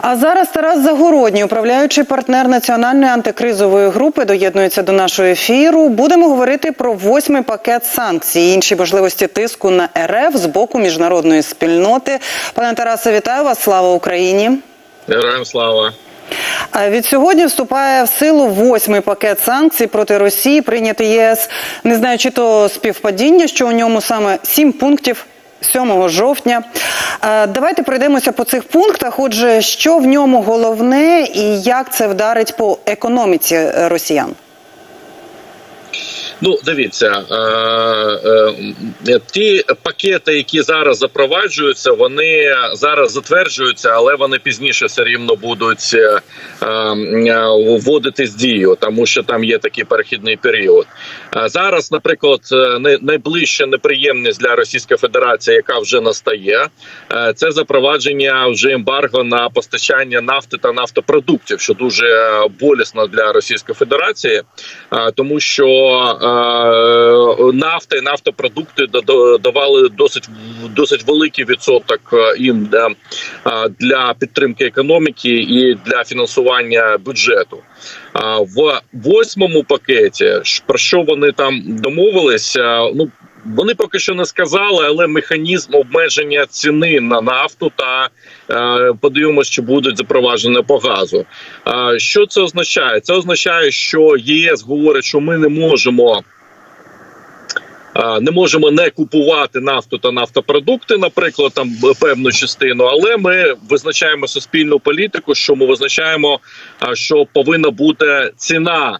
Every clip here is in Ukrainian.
А зараз Тарас Загородній, управляючий партнер національної антикризової групи, доєднується до нашого ефіру. Будемо говорити про восьмий пакет санкцій, і інші можливості тиску на РФ з боку міжнародної спільноти. Пане Тарасе, вітаю вас! Слава Україні! Героям слава. Від сьогодні вступає в силу восьмий пакет санкцій проти Росії, прийнятий ЄС. Не знаю, чи то співпадіння, що у ньому саме сім пунктів. 7 жовтня. Е, Давайте пройдемося по цих пунктах. Отже, що в ньому головне і як це вдарить по економіці е, росіян? Ну, дивіться, е, е, ті пакети, які зараз запроваджуються, вони зараз затверджуються, але вони пізніше все рівно будуть е, вводити з дію, тому що там є такий перехідний період. Зараз, наприклад, най- найближча неприємність для Російської Федерації, яка вже настає, це запровадження вже ембарго на постачання нафти та нафтопродуктів, що дуже болісно для Російської Федерації, тому що нафта і нафтопродукти да- да- давали досить досить великий відсоток е, їм для, е, для підтримки економіки і для фінансування бюджету. В восьмому пакеті про що вони там домовилися? Ну вони поки що не сказали, але механізм обмеження ціни на нафту та е, подивимося, чи будуть запроваджені по газу. Е, що це означає? Це означає, що ЄС говорить, що ми не можемо. е, Не можемо не купувати нафту та нафтопродукти, наприклад, там певну частину, але ми визначаємо суспільну політику, що ми визначаємо, що повинна бути ціна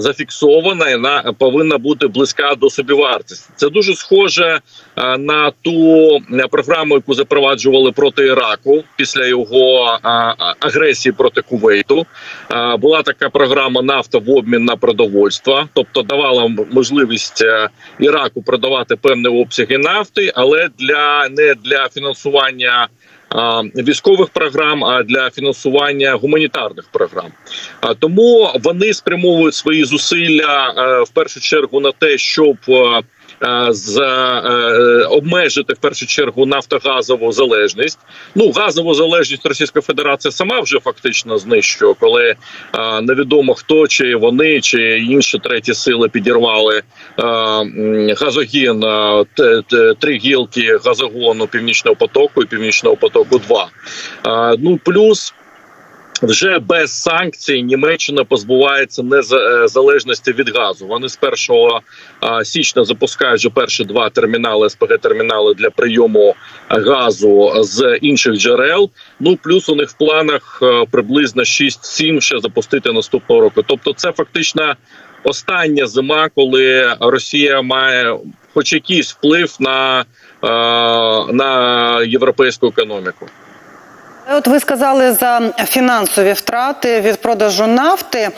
зафіксована і на повинна бути близька до собівартості. Це дуже схоже е, на ту е, програму, яку запроваджували проти Іраку після його а, агресії проти Кувейту. Е, Була така програма нафта в обмін на продовольство, тобто давала можливість е, Іраку продавати певні обсяги нафти, але для не для фінансування. Військових програм, а для фінансування гуманітарних програм, тому вони спрямовують свої зусилля е, в першу чергу на те, щоб е, з е, обмежити в першу чергу нафтогазову залежність. Ну газову залежність Російська Федерація сама вже фактично знищує, коли е, невідомо хто чи вони, чи інші треті сили підірвали е, газогін е, три гілки газогону північного потоку і північного потоку 2 Е, Ну плюс. Вже без санкцій Німеччина позбувається незалежності від газу. Вони з 1 а, січня запускають вже перші два термінали СПГ термінали для прийому газу з інших джерел. Ну плюс у них в планах е, приблизно 6-7 ще запустити наступного року. Тобто, це фактично остання зима, коли Росія має хоч якийсь вплив на, е, на європейську економіку. От ви сказали за фінансові втрати від продажу нафти.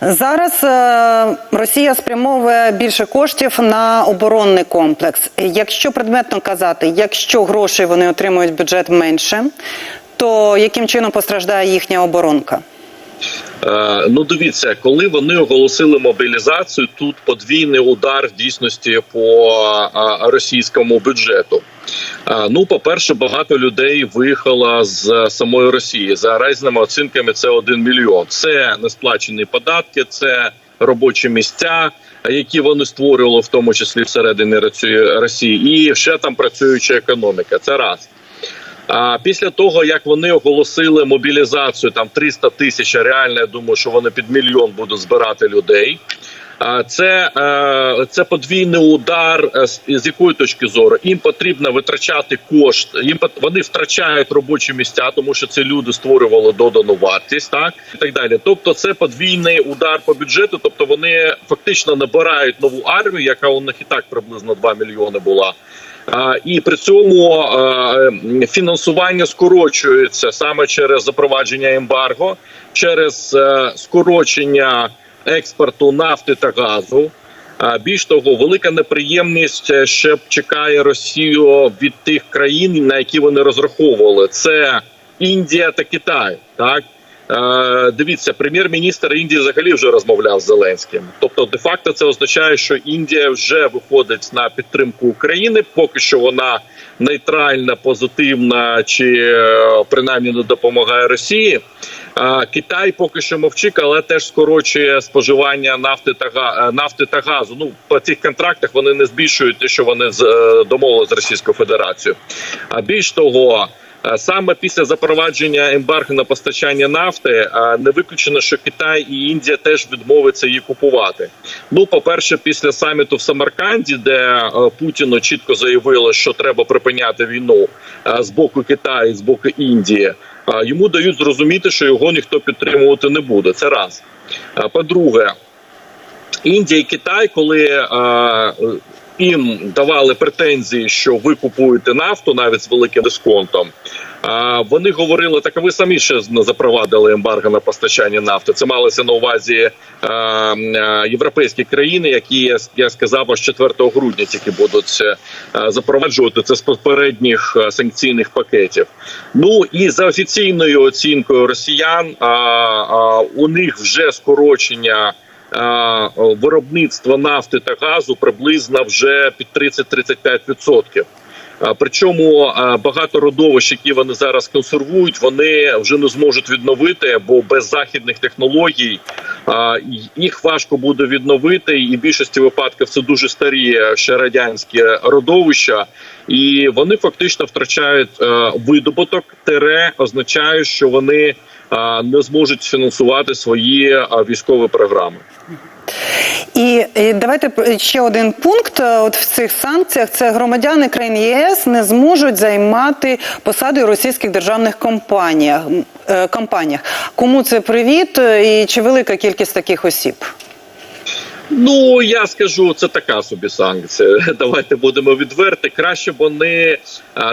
Зараз е, Росія спрямовує більше коштів на оборонний комплекс. Якщо предметно казати, якщо грошей вони отримують бюджет менше, то яким чином постраждає їхня оборонка? Е, Ну, дивіться, коли вони оголосили мобілізацію, тут подвійний удар в дійсності по російському бюджету. Ну, по-перше, багато людей виїхало з самої Росії. За різними оцінками це 1 мільйон. Це несплачені податки, це робочі місця, які вони створювали, в тому числі всередині Росії- і ще там працююча економіка. Це раз. А після того як вони оголосили мобілізацію там 300 тисяч, реально я думаю, що вони під мільйон будуть збирати людей. А це, е, це подвійний удар. е, З, якої точки зору їм потрібно витрачати кошти. Їм вони втрачають робочі місця, тому що ці люди створювали додану вартість, так і так далі. Тобто, це подвійний удар по бюджету. Тобто, вони фактично набирають нову армію, яка у них і так приблизно 2 мільйони була. А, І при цьому е, фінансування скорочується саме через запровадження ембарго, через е, скорочення експорту нафти та газу. Більш того, велика неприємність ще чекає Росію від тих країн, на які вони розраховували. Це Індія та Китай. Так Е, Дивіться, прем'єр-міністр Індії взагалі вже розмовляв з Зеленським. Тобто, де-факто, це означає, що Індія вже виходить на підтримку України. Поки що вона нейтральна, позитивна чи е, принаймні не допомагає Росії. Китай поки що мовчить, але теж скорочує споживання нафти та е, нафти та газу. Ну по цих контрактах вони не збільшують те, що вони з е, домовили з Російською Федерацією. А більш того. е, Саме після запровадження ембарго на постачання нафти не виключено, що Китай і Індія теж відмовиться її купувати. Ну, по перше, після саміту в Самарканді, де Путіну чітко заявило, що треба припиняти війну з боку Китаю, з боку Індії. А йому дають зрозуміти, що його ніхто підтримувати не буде. Це раз. По-друге, Індія і Китай, коли їм давали претензії, що ви купуєте нафту навіть з великим дисконтом. А вони говорили, так ви самі ще запровадили ембарго на постачання нафти. Це малося на увазі а, європейські країни, які я, сказав, аж 4 грудня тільки будуть а, запроваджувати це з попередніх а, санкційних пакетів. Ну і за офіційною оцінкою росіян, а, а, у них вже скорочення. Виробництва нафти та газу приблизно вже під 30-35%. А, Причому багато родовищ, які вони зараз консервують, вони вже не зможуть відновити, бо без західних технологій їх важко буде відновити. І в більшості випадків це дуже старі ще радянські родовища, і вони фактично втрачають е, видобуток. Тере означає, що вони не зможуть фінансувати свої військові програми. І, і давайте ще один пункт. е, От в цих санкціях це громадяни країн ЄС не зможуть займати посади у російських державних компаніях. е, компаніях. Кому це привіт е, і чи велика кількість таких осіб? Ну я скажу, це така собі санкція. Давайте будемо відверти. Краще б вони,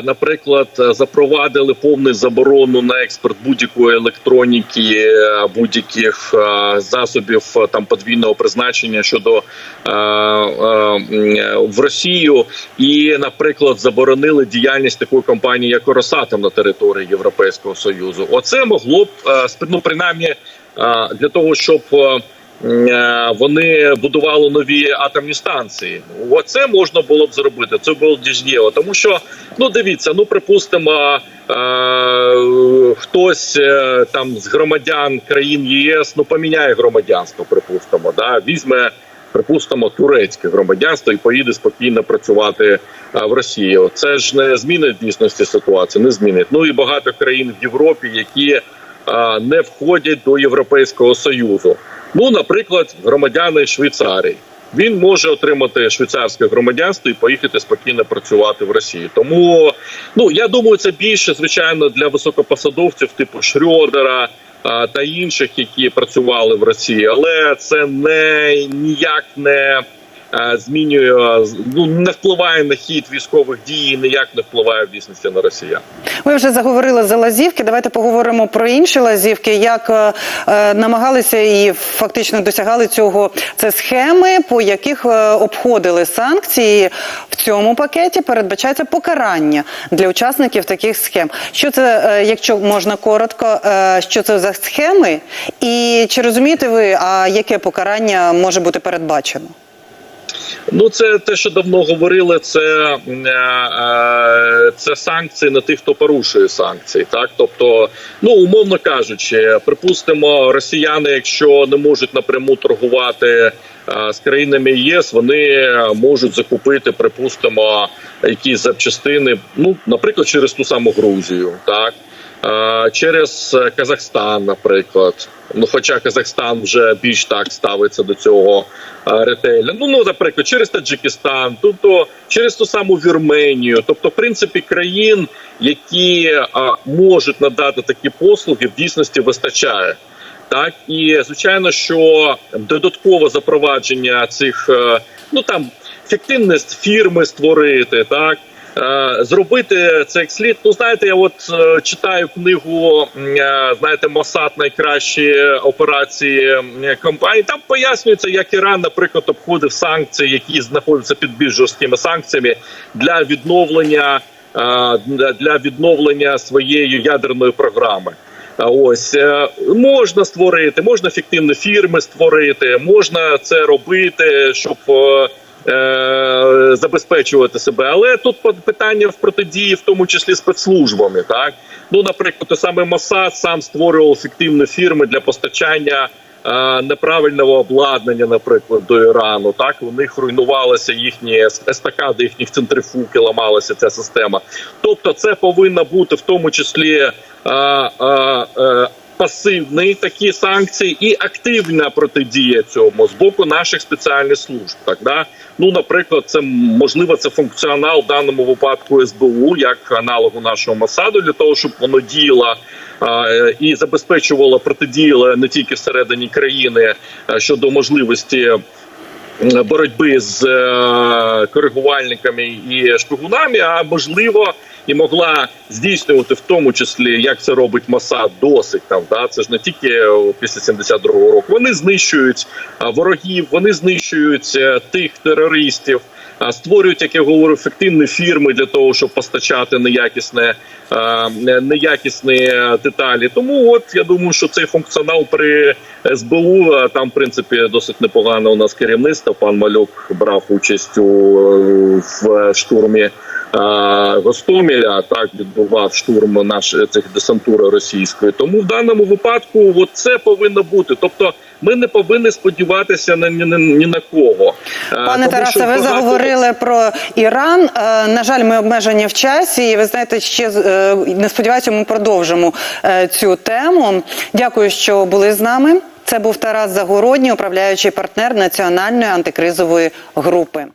наприклад, запровадили повну заборону на експорт будь-якої електроніки, е, будь-яких е, засобів е, там подвійного призначення щодо е, е, в Росію, і, наприклад, заборонили діяльність такої компанії, як Росатом на території Європейського союзу. Оце могло б е, ну, принаймні е, для того, щоб е, Е, вони будували нові атомні станції. Оце можна було б зробити. Це було б. Тому що ну дивіться, ну припустимо, е, хтось е, там з громадян країн ЄС ну поміняє громадянство. Припустимо, да візьме. Припустимо, турецьке громадянство і поїде спокійно працювати в Росію. Це ж не змінить дійсності ситуацію, не змінить. Ну і багато країн в Європі, які не входять до Європейського союзу. Ну, наприклад, громадяни Швейцарії. Він може отримати швейцарське громадянство і поїхати спокійно працювати в Росії. Тому ну я думаю, це більше звичайно для високопосадовців, типу Шрьодера а, та інших, які працювали в Росії, але це не ніяк не змінює ну не впливає на хід військових дій, і ніяк не впливає в дійсності на росіян. Ви вже заговорили за лазівки. Давайте поговоримо про інші лазівки, як е, е, намагалися і фактично досягали цього. Це схеми, по яких е, обходили санкції. В цьому пакеті передбачається покарання для учасників таких схем. Що це, е, якщо можна коротко, е, що це за схеми, і чи розумієте ви, а яке покарання може бути передбачено? Ну, це те, що давно говорили. Це, е, е, це санкції на тих, хто порушує санкції. Так, тобто, ну умовно кажучи, припустимо, росіяни, якщо не можуть напряму торгувати е, з країнами ЄС, вони можуть закупити, припустимо, якісь запчастини. Ну, наприклад, через ту саму Грузію, так. Е, Через Казахстан, наприклад, ну хоча Казахстан вже більш так ставиться до цього е, ретельно. Ну, ну наприклад, через Таджикистан, тобто через ту саму Вірменію, тобто, в принципі, країн, які е, можуть надати такі послуги, в дійсності вистачає. Так і звичайно, що додаткове запровадження цих е, ну там фіктивність фірми створити, так е, зробити це як слід. Ну знаєте, я от е, читаю книгу е, знаєте, Мосад найкращі операції компанії. Там пояснюється, як Іран, наприклад, обходив санкції, які знаходяться під більш жорсткими санкціями для відновлення е, для відновлення своєї ядерної програми. Ось е, можна створити, можна фіктивні фірми створити, можна це робити, щоб е, забезпечувати себе. Але тут питання в протидії, в тому числі спецслужбами. Так ну, наприклад, той самий Масад сам створював фіктивні фірми для постачання. е, Неправильного обладнання, наприклад, до Ірану, так у них руйнувалися їхні ес- естакади, їхніх центрифуг, ламалася ця система. Тобто, це повинно бути в тому числі е, е, е, пасивні такі санкції і активна протидія цьому з боку наших спеціальних служб. Так да ну, наприклад, це можливо це функціонал в даному випадку СБУ як аналогу нашого Масаду для того, щоб воно діяло. І забезпечувало протидіяло не тільки всередині країни е, щодо можливості боротьби з е, коригувальниками і шпигунами, а можливо і могла здійснювати в тому числі, як це робить Масад досить там. Да? Це ж не тільки е, після 72-го року. Вони знищують ворогів, вони знищують е, тих терористів. Створюють, як я говорю, ефективні фірми для того, щоб постачати неякісне, неякісні е, деталі. Тому, от я думаю, що цей функціонал при СБУ там, в принципі, досить непогано у нас керівництво. Пан Малюк брав участь у в штурмі. Е, Гостомеля так відбував штурм нашої цих десантури російської. Тому в даному випадку от це повинно бути. Тобто, ми не повинні сподіватися на ні, ні, ні на кого. Е, Пане Тарасе, ви багато- заговорили про Іран. Е, На жаль, ми обмежені в часі. І ви знаєте, ще е, не сподіваюся, ми продовжимо е, цю тему. Дякую, що були з нами. Це був Тарас Загородній, управляючий партнер національної антикризової групи.